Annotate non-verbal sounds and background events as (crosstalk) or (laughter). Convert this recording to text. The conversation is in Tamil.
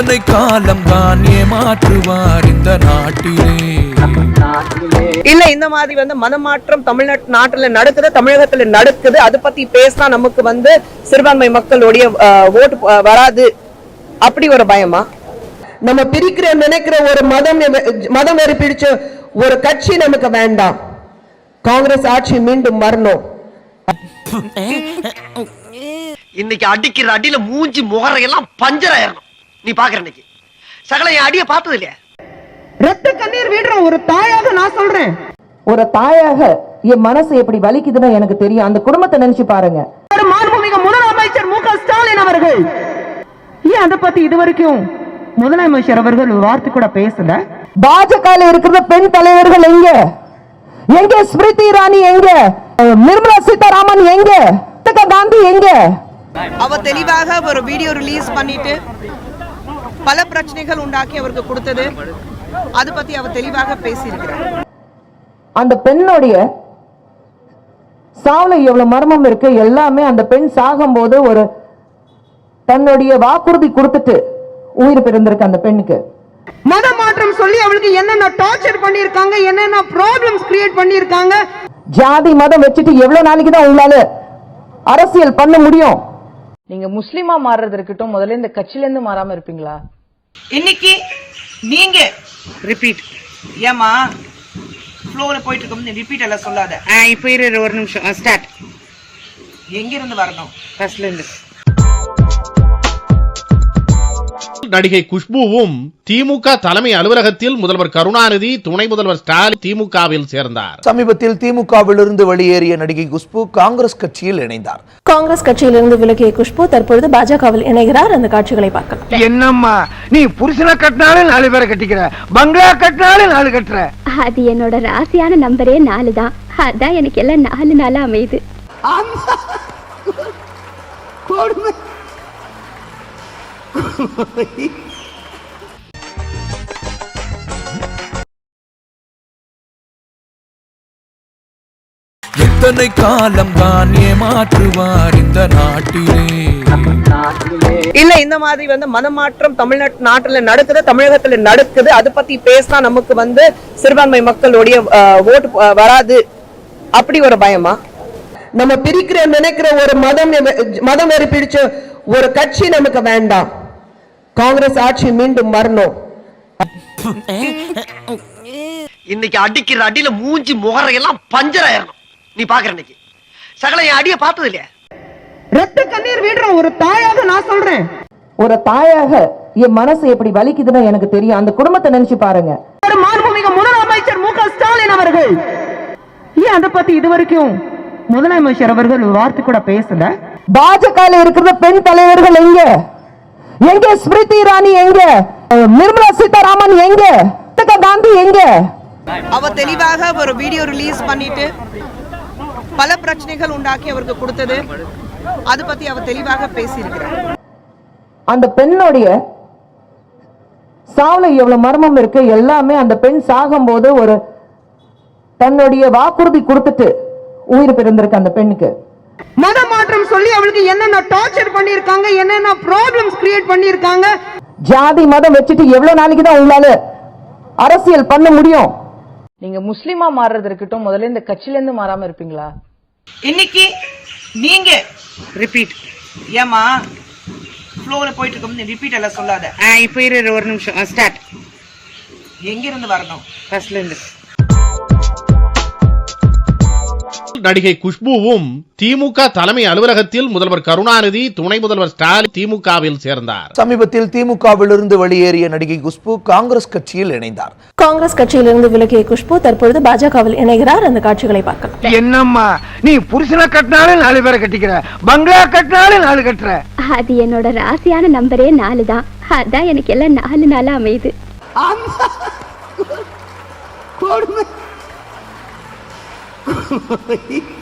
எத்தனை காலம் தான் ஏமாற்றுவார் இந்த நாட்டிலே. இல்ல இந்த மாதிரி வந்து மதமாற்றம் தமிழ்நாட்டு நாட்டுல நடக்குது தமிழகத்துல நடக்குது. அதை பத்தி பேசினா நமக்கு வந்து சிறுபான்மை மக்களுடைய ஓட்டு வராது. அப்படி ஒரு பயமா? நம்ம பிரிக்கிற நினைக்கிற ஒரு மதம் மதம் வெறி பிடிச்ச ஒரு கட்சி நமக்கு வேண்டாம். காங்கிரஸ் ஆட்சி மீண்டும் வரணும். இன்னைக்கு அடிக்கிற அடியில மூஞ்சி முகரையெல்லாம் பஞ்சர் ஆயிரணும். நீ பாக்குற இன்னைக்கு. சகல என் அடிய பார்த்தது இல்லையா? ரத்த கண்ணீர் விடுற ஒரு தாயாக நான் சொல்றேன். ஒரு தாயாக என் மனசு எப்படி வலிக்குதுன்னு எனக்கு தெரியும். அந்த குடும்பத்தை நினைச்சு பாருங்க. ஒரு மாண்புமிகு முதலமைச்சர் மு க ஸ்டாலின் அவர்கள். ஏன் அதை பத்தி இது வரைக்கும் முதலமைச்சர் அவர்கள் ஒரு வார்த்தை கூட பேசல? பாஜக இருக்கிற பெண் தலைவர்கள் எங்க? எங்க? ஸ்மிருதி இரானி எங்க? நிர்மலா சீதாராமன் எங்க? காந்தி எங்க? அவ தெளிவாக ஒரு வீடியோ ரிலீஸ் பண்ணிட்டு பல பிரச்சனைகள் உண்டாக்கி அவருக்கு கொடுத்தது. அது பத்தி அவ தெளிவாக பேசியிருக்கிறார். அந்த பெண்ணுடைய சாவுல எவ்வளவு மர்மம் இருக்கு எல்லாமே அந்த பெண் சாகும்போது ஒரு தன்னுடைய வாக்குறுதி கொடுத்துட்டு உயிர் பிறந்திருக்கு அந்த பெண்ணுக்கு. மத மாற்றம் சொல்லி அவளுக்கு என்னென்ன டார்ச்சர் பண்ணிருக்காங்க என்னென்ன ப்ராப்ளம்ஸ் கிரியேட் பண்ணிருக்காங்க ஜாதி மதம் வச்சுட்டு எவ்வளவு நாளைக்கு தான் உங்களால அரசியல் பண்ண முடியும்? நீங்க முஸ்லிமா மாறுறது இருக்கட்டும் முதல்ல இந்த கட்சியில இருந்து மாறாம இருப்பீங்களா? இன்னைக்கு நீங்க ரிப்பீட் ஏமா ஃப்ளோல போயிட்டு இருக்கோம் ரிப்பீட் எல்லாம் சொல்லாத. இப்போ இரு ஒரு நிமிஷம். ஸ்டார்ட் எங்க இருந்து வரணும்? ஃபர்ஸ்ட்ல இருந்து. நடிகை குஷ்புவும் திமுக தலைமை அலுவலகத்தில் முதல்வர் கருணாநிதி துணை முதல்வர் ஸ்டாலின் திமுகவில் சேர்ந்தார். சமீபத்தில் திமுகவிலிருந்து வெளியேறிய நடிகை குஷ்பு காங்கிரஸ் கட்சியில் இணைந்தார். காங்கிரஸ் கட்சியிலிருந்து விலகிய குஷ்பு தற்பொழுது பாஜகவில் இணைகிறார். அந்த காட்சிகளை பார்க்கலாம். என்னம்மா நீ புருஷனை கட்டினாலும் நாலு பேரை கட்டிக்கிற பங்களா கட்டினாலும் நாலு கட்டுற. அது என்னோட ராசியான நம்பரே நாலு தான். அதான் எனக்கு எல்லாம் நாலு நாளா அமையுது. (laughs) எத்தனை காலம் தான் ஏமாற்றுவார் இந்த நாட்டிலே? இல்ல இந்த மாதிரி வந்து மதமாற்றம் தமிழ்நாட்டு நாட்டுல நடக்குது தமிழகத்துல நடக்குது. அதை பத்தி பேசினா நமக்கு வந்து சிறுபான்மை மக்களுடைய ஓட்டு வராது. அப்படி ஒரு பயமா? நம்ம பிரிக்கிற நினைக்கிற ஒரு மதம் மதம் வெறி பிடிச்ச ஒரு கட்சி நமக்கு வேண்டாம். காங்கிரஸ் ஆட்சி மீண்டும் வரணும். இன்னைக்கு அடிக்கிற அடியில மூஞ்சி முகரையெல்லாம் பஞ்சர் ஆயிரணும். நீ பாக்குற இன்னைக்கு. சகல என் அடிய பார்த்தது இல்லையா? ரத்த கண்ணீர் விடுற ஒரு தாயாக நான் சொல்றேன். ஒரு தாயாக என் மனசு எப்படி வலிக்குதுன்னு எனக்கு தெரியும். அந்த குடும்பத்தை நினைச்சு பாருங்க. ஒரு மாண்புமிகு முதலமைச்சர் மு க ஸ்டாலின் அவர்கள். ஏன் அதை பத்தி இது வரைக்கும் முதலமைச்சர் அவர்கள் ஒரு வார்த்தை கூட பேசல? பாஜக இருக்கிற பெண் தலைவர்கள் எங்க? எங்க? ஸ்மிருதி இரானி எங்க? நிர்மலா சீதாராமன் எங்க? காந்தி எங்க? அவ தெளிவாக ஒரு வீடியோ ரிலீஸ் பண்ணிட்டு பல பிரச்சனைகள் உண்டாக்கி அவருக்கு கொடுத்தது. அது பத்தி அவ தெளிவாக பேசியிருக்கிறார். அந்த பெண்ணுடைய சாவுல எவ்வளவு மர்மம் இருக்கு எல்லாமே அந்த பெண் சாகும்போது ஒரு தன்னுடைய வாக்குறுதி கொடுத்துட்டு உயிர் பிறந்திருக்கு அந்த பெண்ணுக்கு. மத மாற்றம் சொல்லி அவளுக்கு என்னென்ன டார்ச்சர் பண்ணிருக்காங்க என்னென்ன ப்ராப்ளம்ஸ் கிரியேட் பண்ணிருக்காங்க ஜாதி மதம் வச்சுட்டு எவ்வளவு நாளைக்கு தான் உங்களால அரசியல் பண்ண முடியும்? நீங்க முஸ்லிமா மாறுறது இருக்கட்டும் முதல்ல இந்த கட்சியில இருந்து மாறாம இருப்பீங்களா? இன்னைக்கு நீங்க ரிப்பீட் ஏமா ஃப்ளோல போயிட்டு இருக்கோம் ரிப்பீட் எல்லாம் சொல்லாத. இப்போ இரு ஒரு நிமிஷம். ஸ்டார்ட் எங்க இருந்து வரணும்? ஃபர்ஸ்ட்ல நடிகை குஷ்புவும் திமுக தலைமை அலுவலகத்தில் முதல்வர் கருணாநிதி துணை முதல்வர் ஸ்டாலின் திமுகவில் சேர்ந்தார். சமீபத்தில் திமுகவிலிருந்து வெளியேறிய நடிகை குஷ்பு காங்கிரஸ் கட்சியில் இணைந்தார். காங்கிரஸ் கட்சியிலிருந்து விலகிய குஷ்பு தற்பொழுது பாஜகவில் இணைகிறார். அந்த காட்சிகளை பார்க்கலாம். என்னம்மா நீ புருஷனை கட்டினாலும் நாலு பேரை கட்டிக்கிற பங்களா கட்டினாலும் நாலு கட்டுற. அது என்னோட ராசியான நம்பரே நாலு தான். அதான் எனக்கு எல்லாம் நாலு நாளா அமையுது. கொடுமை. (laughs) believe